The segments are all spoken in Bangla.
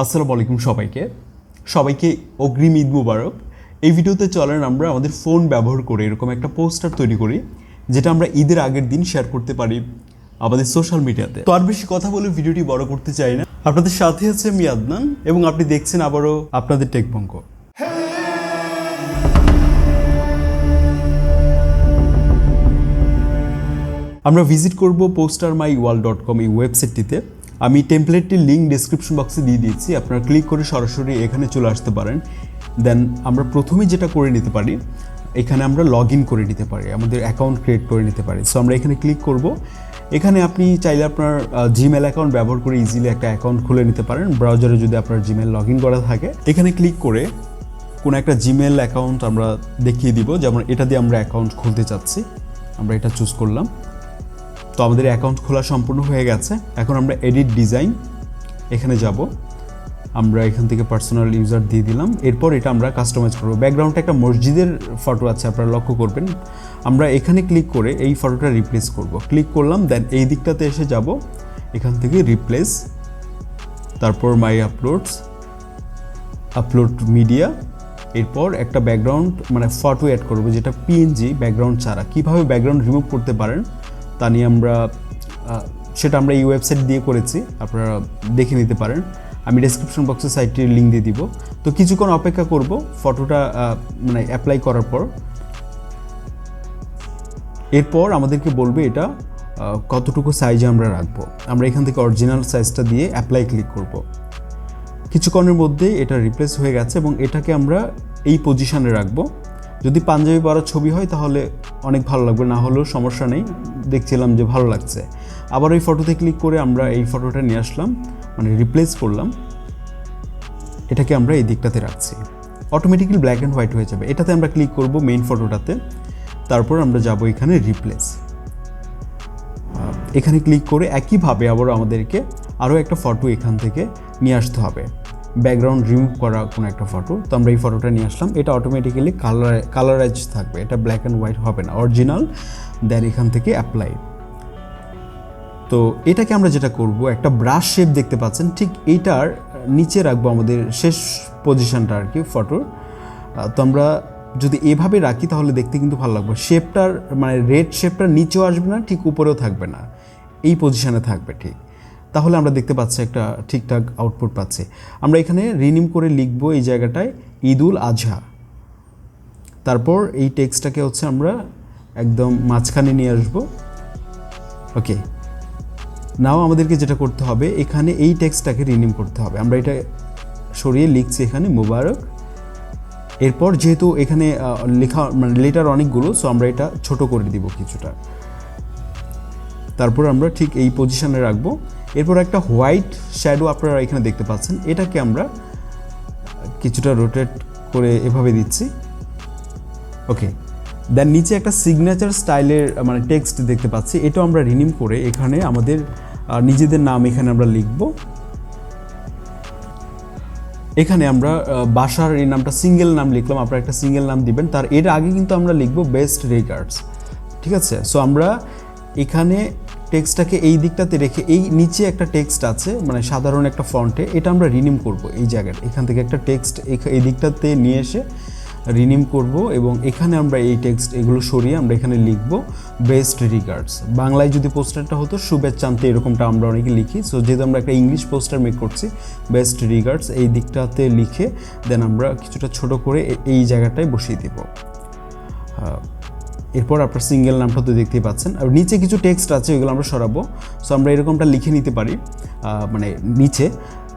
আসসালামু আলাইকুম সবাইকে। সবাইকে অগ্রিম ঈদ মুবারক। এই ভিডিওতে চলেন আমরা আমাদের ফোন ব্যবহার করে এরকম একটা পোস্টার তৈরি করি, যেটা আমরা ঈদের আগের দিন শেয়ার করতে পারি আমাদের সোশ্যাল মিডিয়াতে তো। আর বেশি কথা বলে ভিডিওটি বড় করতে চাই না। আপনাদের সাথে আছে আমি আদনান, এবং আপনি দেখছেন আবারও আপনাদের টেকবঙ্ক আমরা ভিজিট করব পোস্টার মাই ওয়াল ডট কম এই ওয়েবসাইটটিতে আমি টেমপ্লেটটির লিঙ্ক ডিসক্রিপশন বক্সে দিয়ে দিয়েছি, আপনারা ক্লিক করে সরাসরি এখানে চলে আসতে পারেন। দেন আমরা প্রথমে যেটা করে নিতে পারি, এখানে আমরা লগ ইন করে নিতে পারি, আমাদের অ্যাকাউন্ট ক্রিয়েট করে নিতে পারি। সো আমরা এখানে ক্লিক করব। এখানে আপনি চাইলে আপনার জিমেল অ্যাকাউন্ট ব্যবহার করে ইজিলি একটা অ্যাকাউন্ট খুলে নিতে পারেন। ব্রাউজারে যদি আপনার জিমেল লগ ইন করা থাকে। এখানে ক্লিক করে কোনো একটা জিমেল অ্যাকাউন্ট আমরা দেখিয়ে দিব, যেমন এটা দিয়ে আমরা অ্যাকাউন্ট খুলতে চাচ্ছি। আমরা এটা চুজ করলাম। তো আমাদের অ্যাকাউন্ট খোলা সম্পূর্ণ হয়ে গেছে। এখন আমরা এডিট ডিজাইন এখানে যাব। আমরা এখান থেকে পার্সোনাল ইউজার দিয়ে দিলাম। এরপর এটা আমরা কাস্টমাইজ করব। ব্যাকগ্রাউন্ডে একটা মসজিদের ফটো আছে, আপনারা লক্ষ্য করবেন। আমরা এখানে ক্লিক করে এই ফটোটা রিপ্লেস করব। ক্লিক করলাম দেন এই দিকটাতে এসে যাব। এখান থেকে রিপ্লেস তারপর মাই আপলোডস আপলোড মিডিয়া এরপর একটা ব্যাকগ্রাউন্ড মানে ফটো অ্যাড করব, যেটা পিএনজি ব্যাকগ্রাউন্ড ছাড়া। কীভাবে ব্যাকগ্রাউন্ড রিমুভ করতে পারেন? তা নিয়ে আমরা সেটা আমরা এই ওয়েবসাইট দিয়ে করেছি, আপনারা দেখে নিতে পারেন। আমি ডেসক্রিপশন বক্সে সাইটটির লিঙ্ক দিয়ে দিব। তো কিছুক্ষণ অপেক্ষা করব ফটোটা মানে অ্যাপ্লাই করার পর। এরপর আমাদেরকে বলবে এটা কতটুকু সাইজে আমরা রাখব। আমরা এখান থেকে অরিজিনাল সাইজটা দিয়ে অ্যাপ্লাই ক্লিক করব। কিছুক্ষণের মধ্যে এটা রিপ্লেস হয়ে গেছে এবং এটাকে আমরা এই পজিশনে রাখব। যদি পাঞ্জাবি পরা ছবি হয় তাহলে অনেক ভালো লাগবে, না হলেও সমস্যা নেই। দেখছিলাম যে ভালো লাগছে। আবার ওই ফটোতে ক্লিক করে আমরা এই ফটোটা নিয়ে আসলাম মানে রিপ্লেস করলাম। এটাকে আমরা এই দিকটাতে রাখছি। অটোমেটিক্যালি ব্ল্যাক অ্যান্ড হোয়াইট হয়ে যাবে। এটাতে আমরা ক্লিক করব মেইন ফটোটাতে তারপর আমরা যাব এখানে রিপ্লেস এখানে ক্লিক করে একইভাবে আবার আমাদেরকে আরও একটা ফটো এখান থেকে নিয়ে আসতে হবে। ব্যাকগ্রাউন্ড রিমুভ করা কোনো একটা ফটো তো আমরা এই ফটোটা নিয়ে আসলাম। এটা অটোমেটিক্যালি কালার কালারাইজ থাকবে। এটা ব্ল্যাক অ্যান্ড হোয়াইট হবে না। অরিজিনাল দেন এখান থেকে অ্যাপ্লাই তো এটাকে আমরা যেটা করব, একটা ব্রাশ শেপ দেখতে পাচ্ছেন। ঠিক এইটার নিচে রাখব আমাদের শেষ পজিশনটা আর কি ফটোর তো আমরা যদি এভাবে রাখি তাহলে দেখতে কিন্তু ভালো লাগবে। শেপটার মানে রেড শেপটার নিচেও আসবে না, ঠিক উপরেও থাকবে না। এই পজিশনে থাকবে, ঠিক। তাহলে আমরা দেখতে পাচ্ছি একটা ঠিকঠাক আউটপুট পাচ্ছি। আমরা এখানে রিনিম করে লিখব এই জায়গাটায় ঈদুল আজহা। তারপর এই টেক্সটটাকে হচ্ছে আমরা একদম মাঝখানে নিয়ে আসব। ওকে। নাও আমাদেরকে যেটা করতে হবে, এখানে এই টেক্সটটাকে রিনিম করতে হবে। আমরা এটা সরিয়ে লিখছি এখানে, মুবারক। এরপর যেহেতু এখানে লেখা মানে লেটার অনেকগুলো সো আমরা এটা ছোট করে দিব কিছুটা। তারপর আমরা ঠিক এই পজিশনে রাখব। এরপর একটা হোয়াইট শ্যাডো আপনারা এখানে দেখতে পাচ্ছেন। এটাকে আমরা কিছুটা রোটেট করে এভাবে দিচ্ছি। ওকে। দেন নিচে একটা সিগনেচার স্টাইলের মানে টেক্সট দেখতে পাচ্ছি। এটাও আমরা রিনিম করে এখানে আমাদের নিজেদের নাম এখানে আমরা লিখব। এখানে আমরা বাসার এই নামটা সিঙ্গেল নাম লিখলাম। আপনারা একটা সিঙ্গেল নাম দিবেন। তার, এর আগে কিন্তু আমরা লিখব বেস্ট রিগার্ডস। ঠিক আছে? সো আমরা এখানে টেক্সটটাকে এই দিকটাতে রেখে এই নিচে একটা টেক্সট আছে মানে সাধারণ একটা ফন্টে, এটা আমরা রিনিম করব এই জায়গাটা। এখান থেকে একটা টেক্সট এই দিকটাতে নিয়ে এসে রিনিম করব এবং এখানে আমরা এই টেক্সট এগুলো সরিয়ে আমরা এখানে লিখব বেস্ট রিগার্ডস বাংলায় যদি পোস্টারটা হতো, শুভেচ্ছান্তে এরকমটা আমরা অনেকে লিখি। সো যেহেতু আমরা একটা ইংলিশ পোস্টার মেক করছি বেস্ট রিগার্ডস এই দিকটাতে লিখে দেন আমরা কিছুটা ছোট করে এই জায়গাটায় বসিয়ে দিব। এরপর আপনার সিঙ্গেল নামটা তো দেখতেই পাচ্ছেন। আর নিচে কিছু টেক্সট আছে এগুলো আমরা সরাবো। সো আমরা এরকমটা লিখে নিতে পারি মানে নিচে।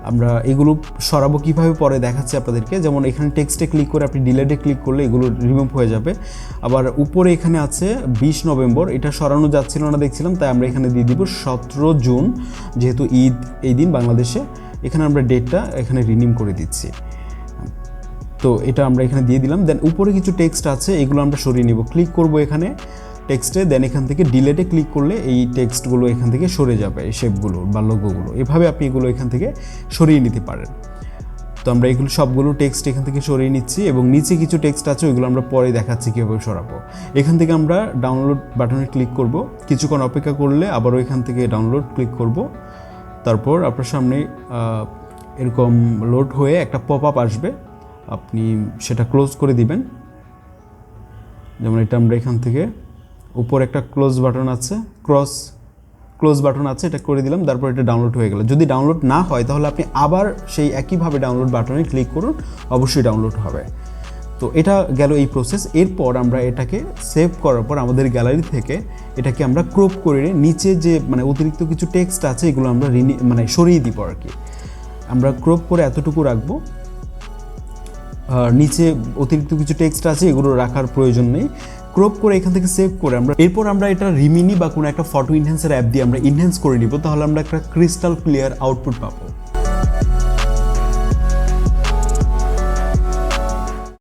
আমরা এগুলো সরাবো কীভাবে পরে দেখাচ্ছি আপনাদেরকে। যেমন এখানে টেক্সটে ক্লিক করে আপনি ডিলেটে ক্লিক করলে এগুলো রিমুভ হয়ে যাবে। আবার উপরে এখানে আছে বিশ নভেম্বর। এটা সরানো যাচ্ছিল না দেখছিলাম, তাই আমরা এখানে দিয়ে দিব সতেরো জুন, যেহেতু ঈদ এই দিন বাংলাদেশে। এখানে আমরা ডেটটা এখানে রিনিম করে দিচ্ছি। তো এটা আমরা এখানে দিয়ে দিলাম। দেন উপরে কিছু টেক্সট আছে, এগুলো আমরা সরিয়ে নিব। ক্লিক করব এখানে টেক্সটে দেন এখান থেকে ডিলেটে ক্লিক করলে এই টেক্সটগুলো এখান থেকে সরে যাবে, এই শেপগুলো বা লোগোগুলো এভাবে আপনি এগুলো এখান থেকে সরিয়ে নিতে পারেন। তো আমরা এগুলো সবগুলো টেক্সট এখান থেকে সরিয়ে নিচ্ছি এবং নিচে কিছু টেক্সট আছে, ওইগুলো আমরা পরে দেখাচ্ছি কীভাবে সরাবো। এখান থেকে আমরা ডাউনলোড বাটনে ক্লিক করব। কিছুক্ষণ অপেক্ষা করলে আবারও এখান থেকে ডাউনলোড ক্লিক করব। তারপর আপনার সামনে এরকম লোড হয়ে একটা পপ আপ আসবে। আপনি সেটা ক্লোজ করে দিবেন। যেমন এটা আমরা এখান থেকে উপর একটা ক্লোজ বাটন আছে ক্রস ক্লোজ বাটন আছে, এটা করে দিলাম, তারপর এটা ডাউনলোড হয়ে গেল। যদি ডাউনলোড না হয়, তাহলে আপনি আবার সেই একইভাবে ডাউনলোড বাটনে ক্লিক করুন, অবশ্যই ডাউনলোড হবে। তো এটা গেল এই প্রসেস এরপর আমরা এটাকে সেভ করার পর আমাদের গ্যালারি থেকে এটাকে আমরা ক্রপ করে নিচে যে মানে অতিরিক্ত কিছু টেক্সট আছে, এগুলো আমরা মানে সরিয়ে দিব আর কি। আমরা ক্রপ করে এতটুকু রাখব। নিচে অতিরিক্ত কিছু টেক্সট আছে, এগুলো রাখার প্রয়োজন নেই। ক্রপ করে এখান থেকে সেভ করে আমরা এরপর আমরা এটা রিমিনি বা কোনো একটা ফটো ইনহ্যান্সার অ্যাপ দিয়ে আমরা ইনহ্যান্স করে নিব, তাহলে আমরা একটা ক্রিস্টাল ক্লিয়ার আউটপুট পাবো।